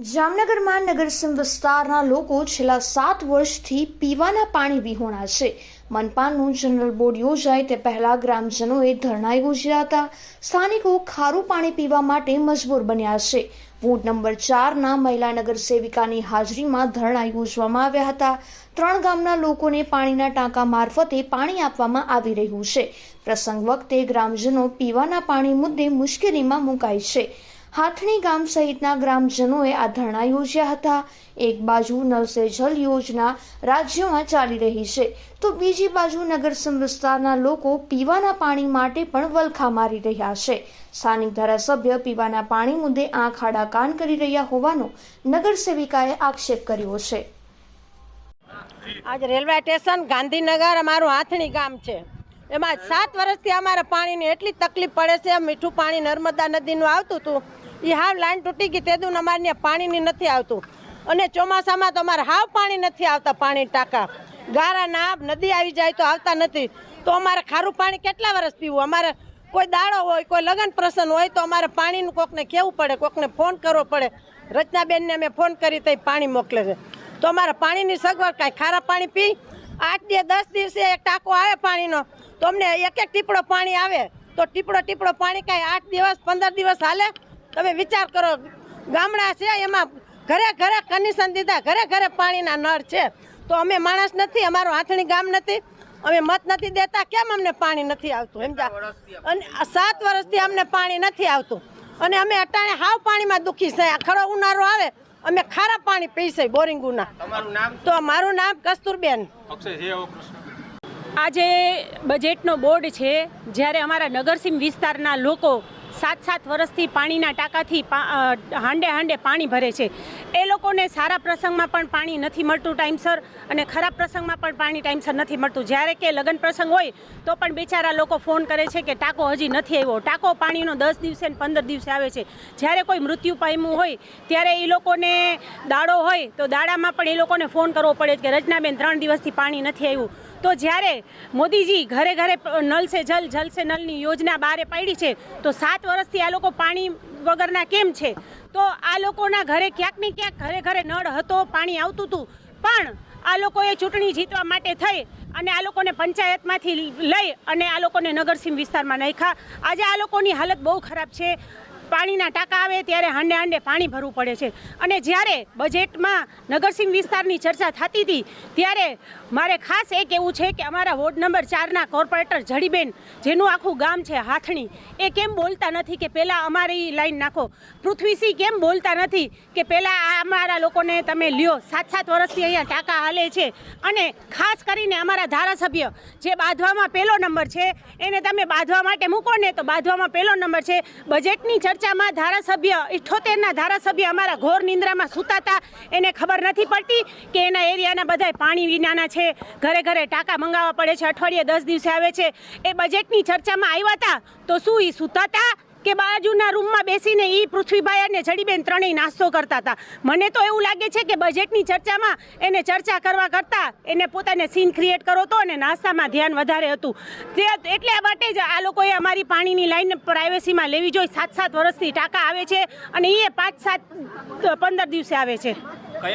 જામનગરમાં નગરસીમ વિસ્તારના લોકો છેલ્લા સાત વર્ષથી પીવાના પાણી વિહોણા છે. મનપાનું જનરલ બોર્ડ યોજાય તે પહેલા ગ્રામજનોએ ધરણા યોજ્યા હતા. સ્થાનિકો ખારું પાણી પીવા માટે મજબૂર બન્યા છે. વોર્ડ નંબર ચારના મહિલા નગર સેવિકાની હાજરીમાં ધરણા યોજવામાં આવ્યા હતા. ત્રણ ગામના લોકોને પાણીના ટાંકા મારફતે પાણી આપવામાં આવી રહ્યું છે. પ્રસંગ વખતે ગ્રામજનો પીવાના પાણી મુદ્દે મુશ્કેલીમાં મુકાય છે. હાથણી ગામ સહિતના ગ્રામજનોએ આ ધરણા યોજ્યા હતા. એક બાજુ નલ સે જલ યોજના રાજ્યમાં ચાલી રહી છે. તો બીજી બાજુ નગરસમ વિસ્તારના લોકો પીવાના પાણી માટે પણ વલખા મારી રહ્યા છે. સ્થાનિક ધારાસભ્ય પીવાના પાણી મુદ્દે આંખ આડા કાન કરી રહ્યા હોવાનો નગરસેવિકાએ આક્ષેપ કર્યો છે. આજ રેલવે સ્ટેશન ગાંધીનગર અમારું હાથણી ગામ છે. એમાં સાત વર્ષથી અમારે પાણીની એટલી તકલીફ પડે છે. મીઠું પાણી નર્મદા નદીનું આવતું હતું. એ હાવ લાઈન તૂટી ગઈ તેદું અમારે ત્યાં પાણીની નથી આવતું. અને ચોમાસામાં તો અમારે હાવ પાણી નથી આવતા, પાણી ટાંકા. ગારા ના નદી આવી જાય તો આવતા નથી. તો અમારે ખારું પાણી કેટલા વર્ષ પીવું? અમારે કોઈ દાડો હોય, કોઈ લગ્ન પ્રસંગ હોય તો અમારે પાણીનું કોકને કહેવું પડે, કોકને ફોન કરવો પડે. રચનાબેનને અમે ફોન કરી તો પાણી મોકલે છે. તો અમારે પાણીની સગવડ કાંઈ? ખારા પાણી પી? આઠ દિવસ દસ દિવસે એક ટાંકો આવે પાણીનો. તો અમને એક એક ટીપડો પાણી આવે. તો ટીપડો ટીપડો પાણી કાંઈ આઠ દિવસ, પંદર દિવસ હાલે? તમે વિચાર કરો ગામડા છે એમાં ઘરે ઘરે કનેક્શન દીધા ઘરે ઘરે પાણીના નળ છે. તો અમે માણસ નથી અમારું હાથણી ગામ નથી અમે મત નથી દેતા કેમ અમને પાણી નથી આવતું? સમજા અને આ સાત વર્ષથી અમને પાણી નથી આવતું. અને અમે અટાણે હાવ પાણીમાં દુખી છે. ખરો ઉનાળો આવે અમે ખારા પાણી પીશે બોરિંગુના. તમારું નામ તો મારું નામ કસ્તુરબેન. છે આજે બજેટનો બોર્ડ છે. જ્યારે અમારા નગરસીમ વિસ્તારના લોકો સાત સાત વર્ષથી પાણીના ટાંકાથી હાંડે હાંડે પાણી ભરે છે. એ લોકોને સારા પ્રસંગમાં પણ પાણી નથી મળતું ટાઈમસર અને ખરાબ પ્રસંગમાં પણ પાણી ટાઈમસર નથી મળતું. જ્યારે કે લગ્ન પ્રસંગ હોય તો પણ બિચારા લોકો ફોન કરે છે કે ટાંકો હજી નથી આવ્યો. ટાંકો પાણીનો દસ દિવસે ને પંદર દિવસે આવે છે. જ્યારે કોઈ મૃત્યુ પામ્યું હોય ત્યારે એ લોકોને દાડો હોય તો દાડામાં પણ એ લોકોને ફોન કરવો પડે કે રચનાબેન ત્રણ દિવસથી પાણી નથી આવ્યું. તો જ્યારે મોદીજી ઘરે ઘરે નલ સે જલ જલ સે નલની યોજના બહારે પાડી છે, તો સાત વર્ષથી આ લોકો પાણી વગરના કેમ છે? તો આ લોકોના ઘરે ક્યાંક ને ક્યાંક ઘરે ઘરે નળ હતો, પાણી આવતું હતું, પણ આ લોકોએ ચૂંટણી જીતવા માટે થઈ અને આ લોકોને પંચાયતમાંથી લઈ અને આ લોકોને નગરસીમ વિસ્તારમાં નાખ્યા. આજે આ લોકોની હાલત બહુ ખરાબ છે. પાણીના ટાંકા આવે ત્યારે હાંડે હાંડે પાણી ભરવું પડે છે. અને જ્યારે બજેટમાં નગરસિંહ વિસ્તારની ચર્ચા થતી હતી, ત્યારે મારે ખાસ એ કહેવું છે કે અમારા વોર્ડ નંબર ચારના કોર્પોરેટર જડીબેન, જેનું આખું ગામ છે હાથણી, એ કેમ બોલતા નથી કે પહેલાં અમારી લાઈન નાખો? પૃથ્વીસિંહ કેમ બોલતા નથી કે પહેલાં અમારા લોકોને તમે લ્યો સાત સાત વર્ષથી અહીંયા ટાંકા હાલે છે? અને ખાસ કરીને અમારા ધારાસભ્ય, જે બાંધવામાં પહેલો નંબર છે, એને તમે બાંધવા માટે મૂકો ને તો બાંધવામાં પહેલો નંબર છે. બજેટની ચર્ચામાં ધારાસભ્ય, ઇઠોતેરના ધારાસભ્ય અમારા ઘોર નિંદ્રામાં સૂતાતા. એને ખબર નથી પડતી કે એના એરિયાના બધાય પાણી વિનાના છે. ઘરે ઘરે ટાંકા મંગાવવા પડે છે. અઠવાડિયે દસ દિવસે આવે છે. એ બજેટની ચર્ચામાં આવ્યા હતા તો શું એ સૂતાતા? કે બાજુના રૂમમાં બેસીને એ પૃથ્વીભાઈ અને જડીબેન ત્રણેય નાસ્તો કરતા હતા. મને તો એવું લાગે છે કે બજેટની ચર્ચામાં એને ચર્ચા કરવા કરતાં એને પોતાને સીન ક્રિએટ કરો તો અને નાસ્તામાં ધ્યાન વધારે હતું. તે એટલે માટે જ આ લોકોએ અમારી પાણીની લાઈન પ્રાઇવેસીમાં લેવી જોઈએ. સાત સાત વર્ષથી ટાંકા આવે છે અને એ પાંચ સાત પંદર દિવસે આવે છે.